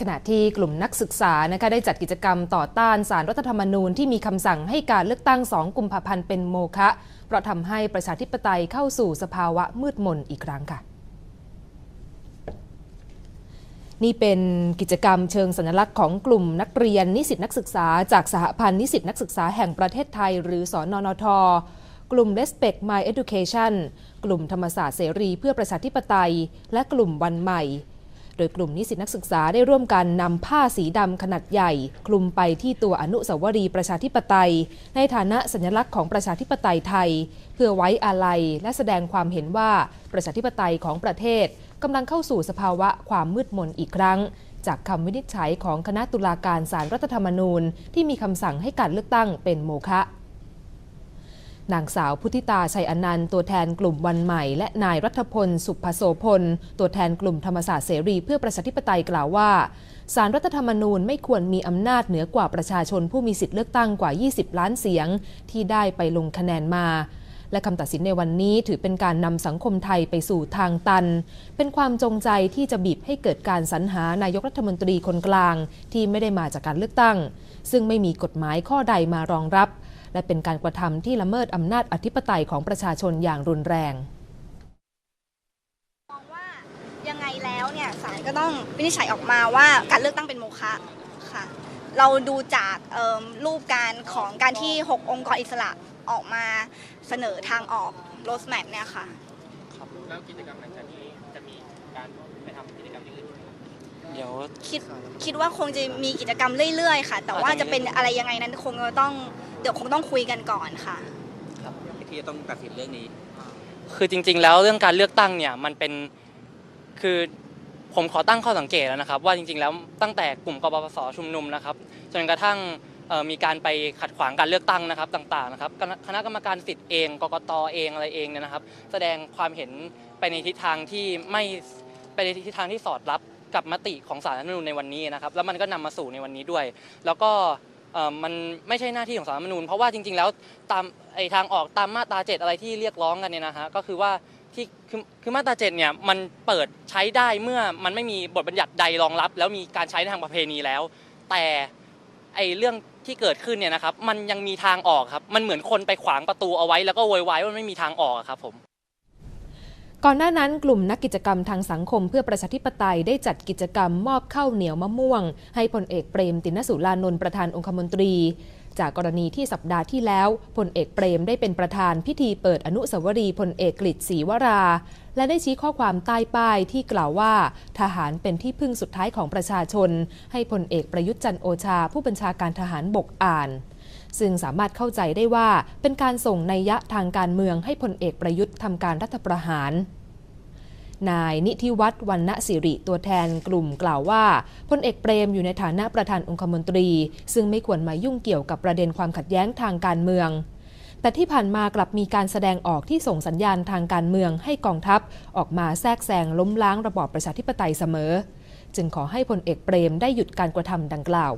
ขณะที่กลุ่มนักศึกษานะคะได้จัดกิจกรรมต่อต้านสารรัฐธรรมนูญที่มีคำสั่งให้การเลือกตั้ง 2 กุมภาพันธ์เป็นโมฆะเพราะทำให้ประชาธิปไตยเข้าสู่สภาวะมืดมนอีกครั้งค่ะนี่เป็นกิจกรรมเชิงสัญลักษณ์ของกลุ่มนักเรียนนิสิตนักศึกษา จากสหพันธ์นิสิตนักศึกษาแห่งประเทศไทย หรือสอนนท กลุ่ม Respect My Education กลุ่มธรรมศาสตร์เสรีเพื่อประชาธิปไตย และกลุ่มวันใหม่ โดยกลุ่มนิสิตนักศึกษาได้ร่วมกันนำผ้าสีดำขนาดใหญ่ คลุมไปที่ตัวอนุสาวรีย์ประชาธิปไตย ในฐานะสัญลักษณ์ของประชาธิปไตยไทย เพื่อไว้อาลัยและแสดงความเห็นว่าประชาธิปไตยของประเทศกำลังเข้าสู่สภาวะความมืดมนอีกครั้ง จากคำวินิจฉัยของคณะตุลาการศาลรรัฐธรรมนูญ ที่มีคำสั่งให้การเลือกตั้งเป็นโมฆะ นางสาวพุทธิตาชัยอนันต์ตัวแทนกลุ่มวันใหม่ และนายรัฐพล สุภโสพล ตัวแทนกลุ่มธรรมศาสตร์เสรีเพื่อประชาธิปไตยกล่าวว่าสารรัฐธรรมนูญไม่ควรมีอำนาจเหนือกว่าประชาชนผู้มีสิทธิเลือกตั้งกว่า 20 ล้านเสียง ที่ได้ไปลงคะแนนมา และคำตัดสินในวันนี้ถือเป็นการนำสังคมไทยไปสู่ทางตัน เป็นความจงใจที่จะบีบให้เกิดการสรรหานายกรัฐมนตรีคนกลาง ที่ไม่ได้มาจากการเลือกตั้ง ซึ่งไม่มีกฎหมายข้อใดมารองรับ และเป็นการกระทำที่ละเมิดอำนาจอธิปไตยของประชาชนอย่างรุนแรงมองว่ายังไงแล้วเนี่ยศาลก็ต้องวินิจฉัยออกมาว่าการเลือกตั้งเป็นโมฆะค่ะ เราดูจากเอิ่มรูปการของการที่ 6 องค์กรอิสระออกมาเสนอทางออกโรสแมปเนี่ยค่ะแล้วกิจกรรมหลังจากนี้จะมีการไปทำกิจกรรมที่อื่นไหมครับเดี๋ยวคิดคิดว่าคงจะมีกิจกรรมเรื่อยๆ ค่ะ แต่ว่าจะเป็นอะไรยังไงนั้นคงจะต้อง เดี๋ยวคงต้องคุยกันก่อนค่ะ ที่จะต้องตัดสินเรื่องนี้ คือจริง ๆ แล้วเรื่องการเลือกตั้งเนี่ยมันเป็นคือผมขอตั้งข้อสังเกตแล้วนะครับ ว่าจริง ๆ แล้วตั้งแต่กลุ่มกบพศชุมนุมนะครับจนกระทั่งเอ่อมีการไปขัดขวางการเลือกตั้งนะครับต่างๆนะครับคณะคณะกรรมการสิทธิ์เองกกตเองอะไรเองเนี่ยนะครับ แสดงความเห็นไปในทิศทางที่ไม่ไปในทิศทางที่สอดรับกับมติของสารรัฐธรรมนูญในวันนี้นะครับแล้วมันก็นำมาสู่ในวันนี้ด้วย แล้วก็เอ่อ มันไม่ใช่หน้าที่ของสารรัฐมนูญเพราะว่าจริง ๆ แล้วตามไอทางออกตามมาตราเจ็ดอะไรที่เรียกร้องกันเนี่ยนะฮะก็คือว่าที่คือคือมาตราเจ็ดเนี่ยมันเปิดใช้ได้เมื่อมันไม่มีบทบัญญัติใดรองรับ แล้วมีการใช้ในทางประเพณีแล้ว แต่ไอเรื่องที่เกิดขึ้นเนี่ยนะครับมันยังมีทางออกครับมันเหมือนคนไปขวางประตูเอาไว้แล้วก็โวยวายว่าไม่มีทางออกครับผม ก่อนหน้านั้นกลุ่มนักกิจกรรมทางสังคมเพื่อประชาธิปไตยได้จัดกิจกรรมมอบข้าวเหนียวมะม่วง ให้พลเอกเปรมตินสุรานนท์ประธานองคมนตรี จากกรณีที่สัปดาห์ที่แล้วพลเอกเปรมได้เป็นประธานพิธีเปิดอนุสาวรีย์พลเอกกฤษศรีวรา และได้ชี้ข้อความใต้ป้ายที่กล่าวว่า ทหารเป็นที่พึ่งสุดท้ายของประชาชน ให้พลเอกประยุทธ์จันโอชาผู้บัญชาการทหารบกอ่าน ซึ่งสามารถเข้าใจได้ว่าเป็นการส่งนัยยะทางการเมืองให้พลเอกประยุทธ์ทำการรัฐประหาร นายนิธิวัฒน์วรรณสิริตัวแทนกลุ่มกล่าวว่าพลเอกเปรมอยู่ในฐานะประธานองคมนตรี ซึ่งไม่ควรมายุ่งเกี่ยวกับประเด็นความขัดแย้งทางการเมืองแต่ที่ผ่านมากลับมีการแสดงออกที่ส่งสัญญาณทางการเมืองให้กองทัพ ออกมาแทรกแซงล้มล้างระบอบประชาธิปไตยเสมอ จึงขอให้พลเอกเปรมได้หยุดการกระทำดังกล่าว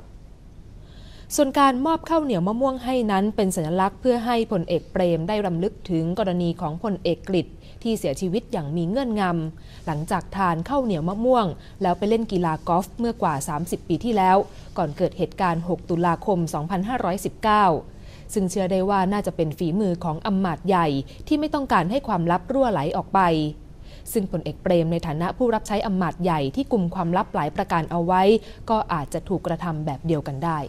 ส่วนการมอบข้าวเหนียวมะม่วงให้นั้นเป็นสัญลักษณ์เพื่อให้พลเอกเปรมได้รำลึกถึงกรณีของพลเอกกฤษที่เสียชีวิตอย่างมีเงื่อนงำ หลังจากทานข้าวเหนียวมะม่วง แล้วไปเล่นกีฬากอล์ฟเมื่อกว่า 30 ปีที่แล้ว ก่อนเกิดเหตุการณ์ 6 ตุลาคม 2519 ซึ่งเชื่อได้ว่าน่าจะเป็นฝีมือของอำมาตย์ใหญ่ที่ไม่ต้องการให้ความลับรั่วไหลออกไปซึ่งพลเอกเปรมในฐานะผู้รับใช้อำมาตย์ใหญ่ที่กลุ่มความลับหลายประการเอาไว้ ก็อาจจะถูกกระทำแบบเดียวกันได้